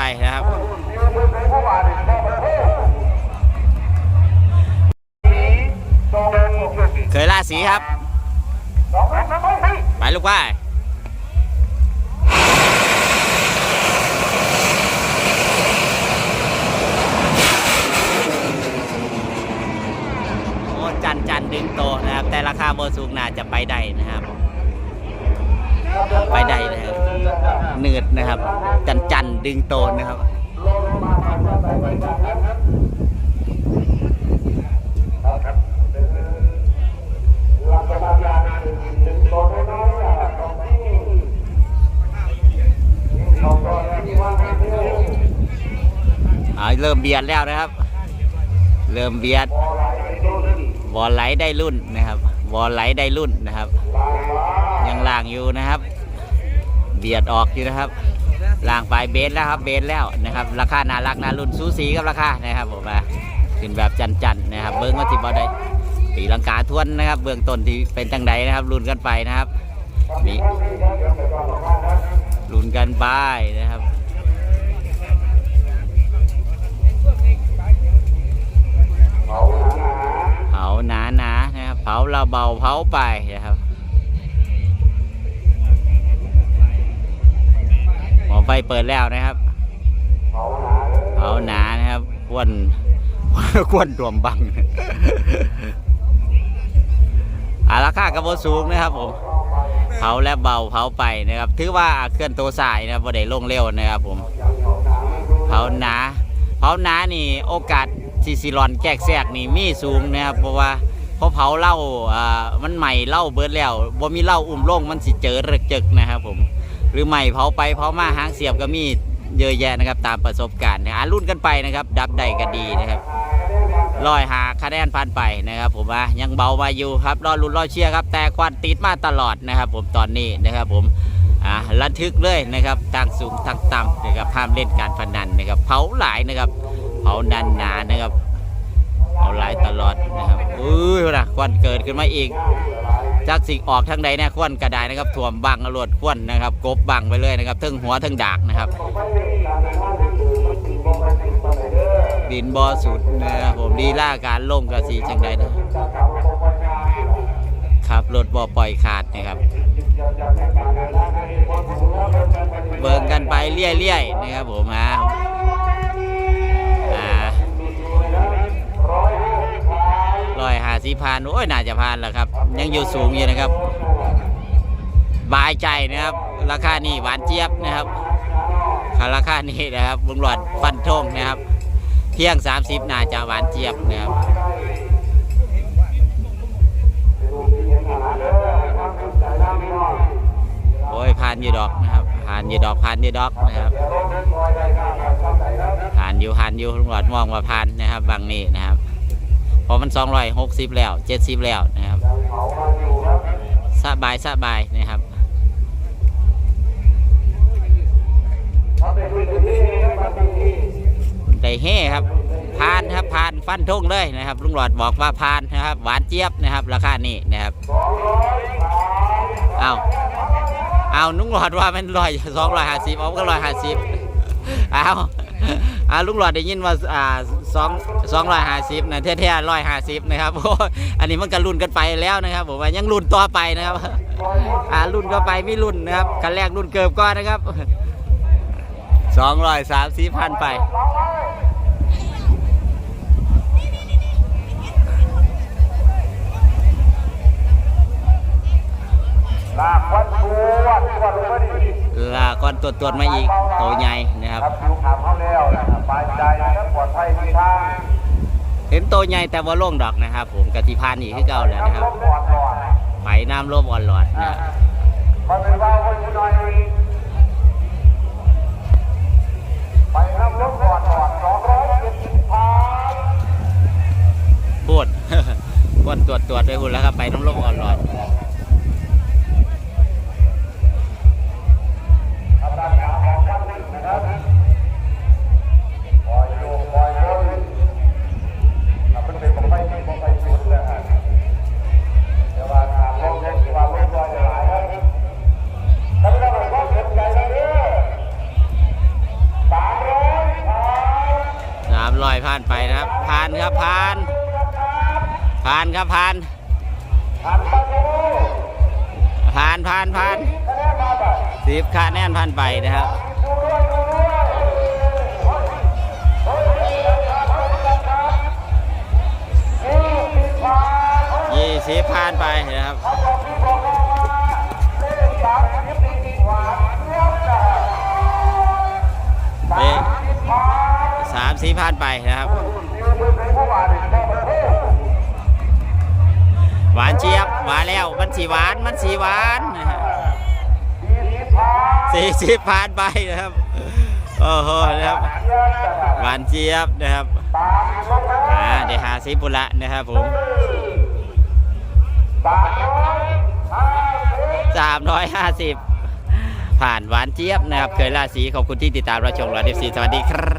ไปนะครับเคยล่าสีครับ ไปลูกไปโอ้จันจันดึงโตนะครับ แต่ราคาโบสูงน่าจะไปได้นะครับ ไปได้นะครับเนืดนะครับ จันจันดึงโตนะครับเริ่มเบียดแล้วนะครับ เริ่มเบียดวอลไลท์ได้รุ่นนะครับ วอลไลท์ได้รุ่นนะครับ ยังล่างอยู่นะครับ เบียดออกอยู่นะครับล่างไปเบสแล้วครับเบสแล้วนะครับ ราคาน่ารักน่ารุ่นสูสีกับราคานะครับผมมาขึ้นแบบจันๆนะครับ เบิ้งว่าติบอได้ตีลังกาทวนนะครับ เบื้องต้นที่เป็นจังใดนะครับรุ่นกันไปนะครับนี่รุ่นกันไปนะครับเผาหนาหนาๆนะครับเผาเราเบาเผาไปนะครับ ไฟเปิดแล้วนะครับเผาหนานะครับควนควนรวมบังอาราคากระโบสูงนะครับผมเผาและเบาเผาไปนะครับ ถือว่าเคลื่อนตัวสายนะครับบ่ได้ลงเร็วนะครับผมเผาหนาเผาหนานี่โอกาสซีซีรอนแจกแซกนี่มีสูงนะครับ เพราะว่าพอเผาเหล้าอ่ามันใหม่เหล้าเบิดแล้วบ่มีเหล้าอุ้มลงมันสิเจอระจึกนะครับผม หรือใหม่เผาไปเผามาหางเสียบก็มีเยอะแยะนะครับตามประสบการณ์นะอ่ารุ่นกันไปนะครับ ดับใดก็ดีนะครับลอยหาคะแนนพันไปนะครับผมว่ายังเบามาอยู่ครับรอรุ่นรอเชียร์ครับ แต่ควันติดมาตลอดนะครับ ผมตอนนี้นะครับผมอ่าระทึกเลยนะครับตั้งสูงทั้งต่ำนะครับห้ามเล่นการพนันนะครับ เผาหลายนะครับเผานันหนานะครับเผาหลายตลอดนะครับอุ้ยนะควันเกิดขึ้นมาอีก จากสิออกทางใดเนี่ควนกระไดนะครับถ่วมบังรวดควนนะครับกบบังไปเลยนะครับทั้งหัวทั้งดากนะครับดินบอสุดนะครับผมดีล่าการล่มกระสีจังใดนะครับรถบอปล่อยขาดนะครับ เบิ่งกันไปเรื่อยๆนะครับผมอ่าอ่าร้อยหาสิพันโอ้ยน่าจะพันแล้วครับ ยังอยู่สูงอยู่นะครับบายใจนะครับ ราคานี่หวานเจี๊ยบนะครับราคานี้นะครับบุงหลอดฟันธงนะครับ เที่ยง 30 นาจะหวานเจี๊ยบนะครับโอ้ยผ่านยูดอกนะครับผ่านยูดอกผ่านยูดอกนะครับผ่านอยู่ผ่านอยู่ตำรวจมองว่าผ่านนะครับบางนี้นะครับเพราะมัน 260 แล้ว 70 แล้วนะครับ สบายสบายนะครับได้เฮ่ครับผ่านครับผ่านฟันทุ่งเลยนะครับ ลุงหลอดบอกว่าผ่านนะครับ หวานเจี๊ยบนะครับ ราคานี้นะครับเอาเอาลุงหลอดว่ามันร้อยสองร้อยห้าสิบเอาก็ร้อยห้าสิบเอาเอาลุงหลอดได้ยินว่าอ่า สองสองร้อยห้าสิบนะแท้ๆร้อยห้าสิบนะครับโอ้อันนี้มันก็รุ่นกันไปแล้วนะครับผมว่ายังรุ่นต่อไปนะครับอ่ารุ่นก็ไปไม่รุ่นนะครับกันแรกรุ่นเกิบก่อนนะครับสองร้อยสามสิบพันไปลากวันทัวร์ทัวมาดิลาก่อนตรวจตรวจมาอีกโตใหญ่นะครับ ครับอยู่ขับเขาแล้วนะครับปลายใจนะครับปลอดภัยมีทางเห็นโตใหญ่แต่ว่าโล่งดอกนะครับ ผมกติพานอีกที่เก่าแล้วนะครับลมก่อนก่อนไปน้ำร่มอ่อนหลอดนะมันเป็นว่าคนหน่อยไปน้ำลมก่อนก่อน ผ่านครับผ่านหันมาดูผ่านผ่านผ่านคะแนนมาไปสิบคะแนนผ่านไปนะครับยี่สิบบาทยี่สิบผ่านไปนะครับสี่ผ่าเลขสามสิบดีกว่าเยอะนะเลขสิบสามสี่ผ่านไปนะครับ วาเนี่ยพ่อประเทศหวานเจี๊ยบมาแล้วมันสีหวานมันสีหวานสี่สิบผ่านไปนะครับโอ้โหนะครับหวานเจี๊ยบนะครับอ่าเดี๋ยวหาสิบุละนะครับผมสามร้อยห้าสิบผ่านหวานเจี๊ยบนะครับ เคยล่าสีขอบคุณที่ติดตามรับชมรายเดฟซีสวัสดีครับ